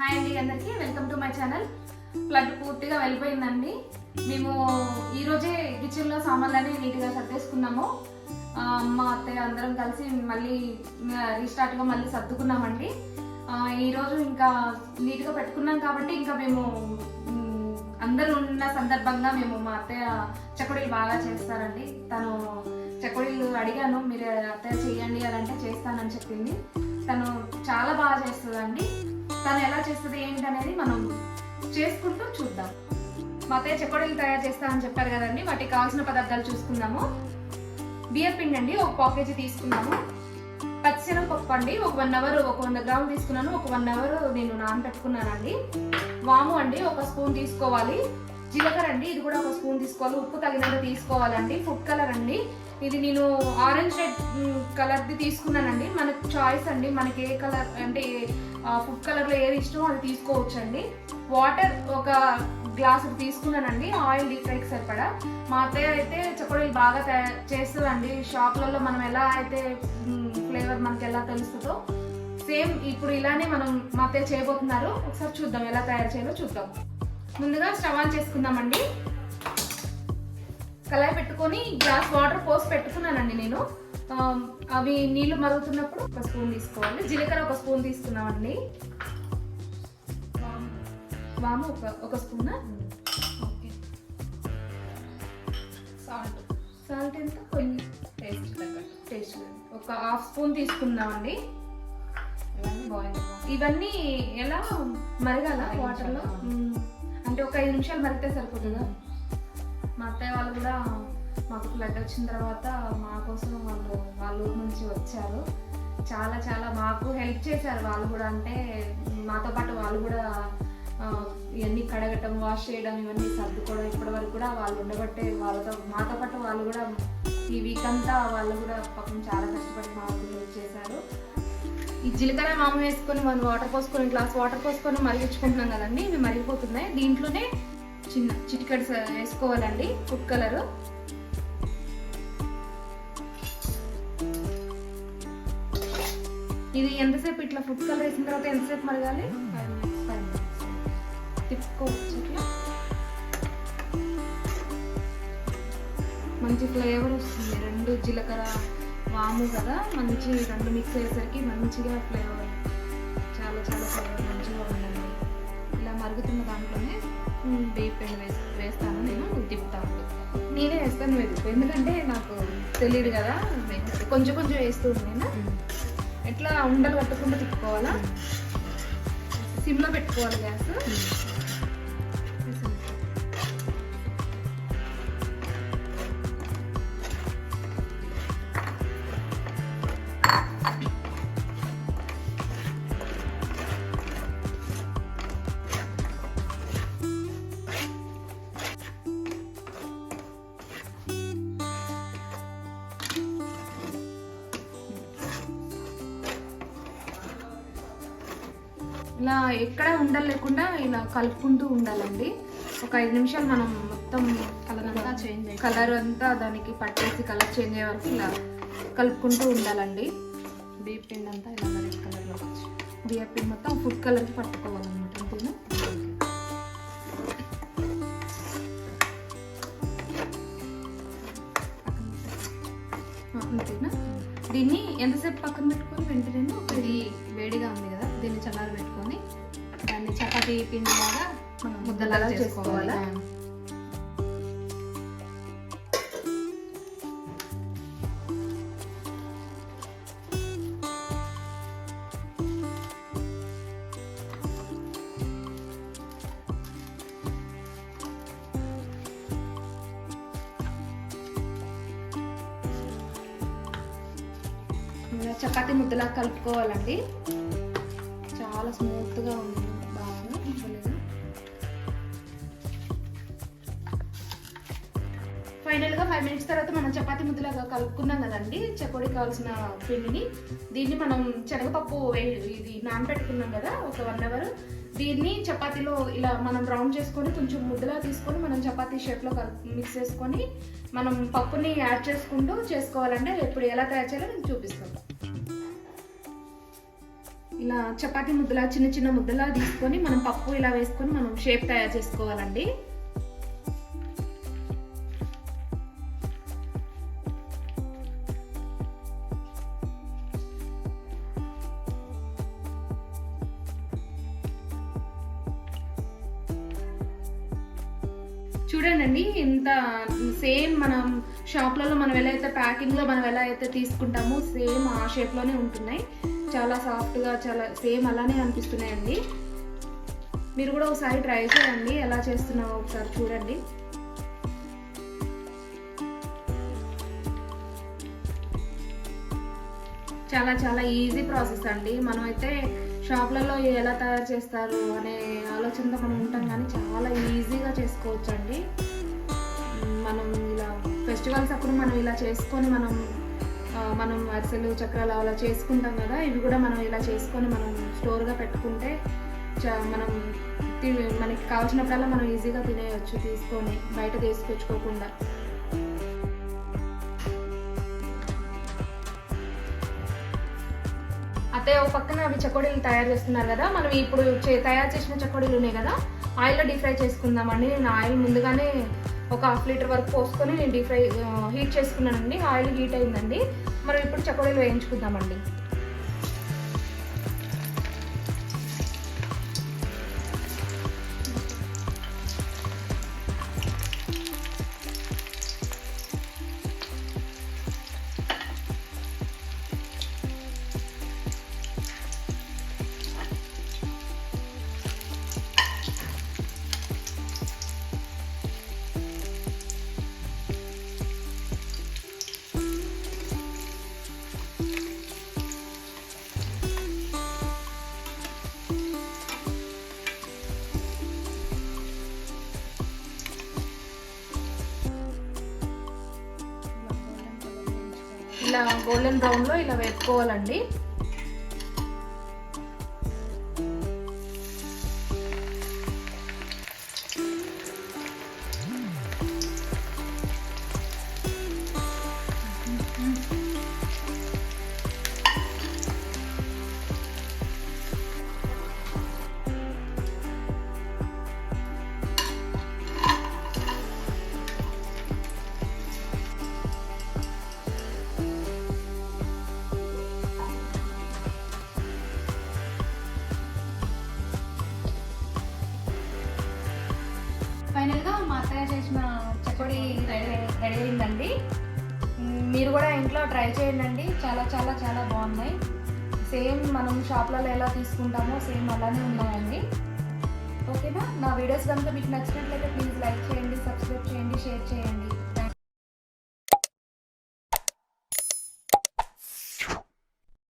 Hi అండి అందరికీ. Welcome to my channel. Flood పూర్తిగా వెళ్ళిపోయిందండి. మేము ఈరోజే కిచెన్లో సామాన్లన్నీ నీట్గా సర్దేసుకున్నాము. మా అత్తయ్య అందరం కలిసి మళ్ళీ రీస్టార్ట్గా మళ్ళీ సర్దుకున్నామండి. ఈరోజు ఇంకా నీట్గా పెట్టుకున్నాం కాబట్టి ఇంకా మేము అందరూ ఉన్న సందర్భంగా మేము మా అత్తయ్య చకుడీలు బాగా చేస్తారండి. తను చకుడీలు అడిగాను మీరు అత్తయ్య చేయండి అని అంటే చేస్తానని చెప్పింది. తను చాలా బాగా చేస్తుందండి. తను ఎలా చేస్తుంది ఏంటి అనేది మనం చేసుకుంటూ చూద్దాం. మా అత్తయ్య తయారు చేస్తా అని చెప్పారు కదండి వాటికి కావాల్సిన పదార్థాలు చూసుకుందాము. బియ్యం పిండి అండి ఒక పాకేజీ తీసుకున్నాము. పచ్చిశనగపప్పు అండి ఒక వన్ అవర్ ఒక వంద గ్రాములు తీసుకున్నాను ఒక వన్ అవర్ నేను నానబెట్టుకున్నానండి వాము అండి ఒక స్పూన్ తీసుకోవాలి. జీలకర్ర అండి ఇది కూడా ఒక స్పూన్ తీసుకోవాలి. ఉప్పు తగినంత తీసుకోవాలండి. ఫుడ్ కలర్ అండి ఇది నేను ఆరెంజ్ రెడ్ కలర్ది తీసుకున్నానండి. మనకు చాయిస్ అండి. మనకి ఏ కలర్ అంటే ఫుడ్ కలర్లో ఏది ఇష్టమో అది తీసుకోవచ్చండి. వాటర్ ఒక గ్లాస్ తీసుకున్నానండి. ఆయిల్ డీప్ ఫ్రైకి సరిపడా. మా అత్తయ్య అయితే చకోడీలు బాగా తయారు చేస్తుందండి. షాప్లలో మనం ఎలా అయితే ఫ్లేవర్ మనకి ఎలా తెలుస్తుందో సేమ్ ఇప్పుడు ఇలానే మనం మా అత్తయ్య చేయబోతున్నారు. ఒకసారి చూద్దాం ఎలా తయారు చేయాలో చూద్దాం. ముందుగా స్టవ్ ఆన్ చేసుకుందామండి. కళాయి పెట్టుకొని గ్లాస్ వాటర్ పోసి పెట్టుకున్నానండి నేను. అవి నీళ్ళు మరుగుతున్నప్పుడు ఒక స్పూన్ తీసుకోవాలి. జీలకర్ర ఒక స్పూన్ తీసుకున్నామండి వాము ఒక ఒక స్పూన్. ఓకే. సాల్ట్. సాల్ట్ ఎంత? కొన్ని టేస్ట్ టేస్ట్ ఒక హాఫ్ స్పూన్ తీసుకుందామండి. ఇవన్నీ ఎలా? మరగాల? వాటర్లో. అంటే ఒక ఐదు నిమిషాలు మరిగితే సరిపోతుందా? మా అత్తయ్య వాళ్ళు కూడా మాకు ఫ్లడ్ వచ్చిన తర్వాత మా కోసం వాళ్ళు వాళ్ళ ఊరు నుంచి వచ్చారు. చాలా చాలా మాకు హెల్ప్ చేశారు వాళ్ళు కూడా. అంటే మాతో పాటు వాళ్ళు కూడా ఇవన్నీ కడగటం వాష్ చేయడం ఇవన్నీ సర్దుకోవడం ఇప్పటి వరకు కూడా వాళ్ళు ఉండబట్టే వాళ్ళతో మాతో పాటు వాళ్ళు కూడా ఈ వీక్ అంతా వాళ్ళు కూడా పాపం చాలా కష్టపడి మాకు హెల్ప్ చేశారు ఈ జీలకర్ర మామ వేసుకొని మనం వాటర్ పోసుకొని గ్లాస్ వాటర్ పోసుకొని మరిగించుకుంటున్నాం కదండి. ఇవి మరిగిపోతున్నాయి. దీంట్లోనే చిన్న చిటికడి వేసుకోవాలండి ఫుడ్ కలర్. ఇది ఎంతసేపు ఇట్లా ఫుడ్ కలర్ వేసిన తర్వాత ఎంతసేపు మరగాలి? Five minutes five minutes. తిప్పుకోవచ్చు ఇట్లా మంచి ఫ్లేవర్ వస్తుంది. రెండు జీలకర్ర వాము కదా మంచి రెండు మిక్స్ అయ్యేసరికి మంచిగా ఫ్లేవర్. చాలా చాలా ఫ్లేవర్ మంచిగా ఉందండి ఇలా మరుగుతున్న దాంట్లోనే డీప్ పిండి వేసి వేస్తాను నేను తిప్పుతాను నేనే వేస్తాను మీరు ఎందుకంటే నాకు తెలియదు కదా కొంచెం కొంచెం వేస్తూ నేను. ఎట్లా ఉండలు కట్టకుండా తిప్పుకోవాలా? సిమ్లో పెట్టుకోవాలి గ్యాస్. ఇలా ఎక్కడ ఉండలు లేకుండా ఇలా కలుపుకుంటూ ఉండాలండి. ఒక ఐదు నిమిషాలు మనం మొత్తం కలర్ అంతా చేంజ్ కలర్ అంతా దానికి పట్టేసి కలర్ చేంజ్ అయ్యే వరకు ఇలా కలుపుకుంటూ ఉండాలండి. డీప్ పిండి అంతా ఇలా రెడ్ కలర్లో వచ్చి. బియ్యపిండి మొత్తం ఫుడ్ కలర్కి పట్టుకోవాలన్నమాట అంతేనా? అంతేనా? దీన్ని ఎంతసేపు పక్కన పెట్టుకొని వెంటనే ఇది వేడిగా ఉంది కదా దీన్ని చల్లారి పెట్టుకొని దాన్ని చపాతీ పిండి లాగా ముద్దలాగా చేసుకోవాలి? ఇలా చపాతీ ముద్దలా కలుపుకోవాలండి. చాలా స్మూత్గా ఉంది. బాగా ఫైనల్గా ఫైవ్ మినిట్స్ తర్వాత మనం చపాతీ ముద్దలాగా కలుపుకున్నాం కదండి. చకోడి కావాల్సిన పిండిని. దీన్ని మనం శనగపప్పు ఇది నానబెట్టుకున్నాం కదా ఒక వన్ అవర్. దీన్ని చపాతీలో ఇలా మనం రౌండ్ చేసుకొని కొంచెం ముద్దలా తీసుకొని మనం చపాతీ షేప్లో కలుపు మిక్స్ చేసుకొని మనం పప్పుని యాడ్ చేసుకుంటూ చేసుకోవాలంటే ఎప్పుడు ఎలా తయారు చేయాలో నేను చూపిస్తాను. ఇలా చపాతీ ముద్దలా చిన్న చిన్న ముద్దలా తీసుకొని మనం పప్పు ఇలా వేసుకొని మనం షేప్ తయారు చేసుకోవాలండి. చూడండి ఇంత సేమ్ మనం షాప్లలో మనం ఎలా అయితే ప్యాకింగ్లో మనం ఎలా అయితే తీసుకుంటామో సేమ్ ఆ షేప్లోనే ఉంటున్నాయి. చాలా సాఫ్ట్గా చాలా సేమ్ అలానే అనిపిస్తున్నాయండి. మీరు కూడా ఒకసారి ట్రై చేయండి. ఎలా చేస్తున్నావో ఒకసారి చూడండి. చాలా చాలా ఈజీ ప్రాసెస్ అండి. మనం అయితే షాప్లలో ఎలా తయారు చేస్తారు అనే ఆలోచనతో మనం ఉంటాం కానీ చాలా ఈజీగా చేసుకోవచ్చు అండి మనం ఇలా ఫెస్టివల్స్ అప్పుడు మనం ఇలా చేసుకొని మనం మనం అరిసెలు చక్రాలు అలా చేసుకుంటాం కదా ఇవి కూడా మనం ఇలా చేసుకొని మనం స్టోర్గా పెట్టుకుంటే మనం మనకి కావాల్సినప్పుడల్లా మనం ఈజీగా తినేయచ్చు తీసుకొని బయట తీసుకొచ్చుకోకుండా. అతే ఒక పక్కన అవి చకోడీలు తయారు చేస్తున్నారు కదా మనం ఇప్పుడు చే- తయారు చేసిన చకోడీలు ఉన్నాయి కదా ఆయిల్లో డీప్ ఫ్రై చేసుకుందామండి నేను ఆయిల్ ముందుగానే ఒక హాఫ్ లీటర్ వరకు పోసుకొని నేను డీప్ ఫ్రై హీట్ చేసుకున్నానండి. ఆయిల్ హీట్ అయిందండి. మనం ఇప్పుడు చకోడీలు వేయించుకుందామండి. గోల్డెన్ బ్రౌన్లో ఇలా వేపుకోవాలండి. ఫైనల్గా చేసిన చకోడి రెడీ రెడీ అయిందండి. మీరు కూడా ఇంట్లో ట్రై చేయండి చాలా చాలా చాలా బాగున్నాయి. సేమ్ మనం షాప్లలో ఎలా తీసుకుంటామో సేమ్ అలానే ఉన్నాయండి. ఓకేనా? నా వీడియోస్ కనుక మీకు నచ్చినట్లయితే ప్లీజ్ లైక్ చేయండి సబ్స్క్రైబ్ చేయండి షేర్ చేయండి.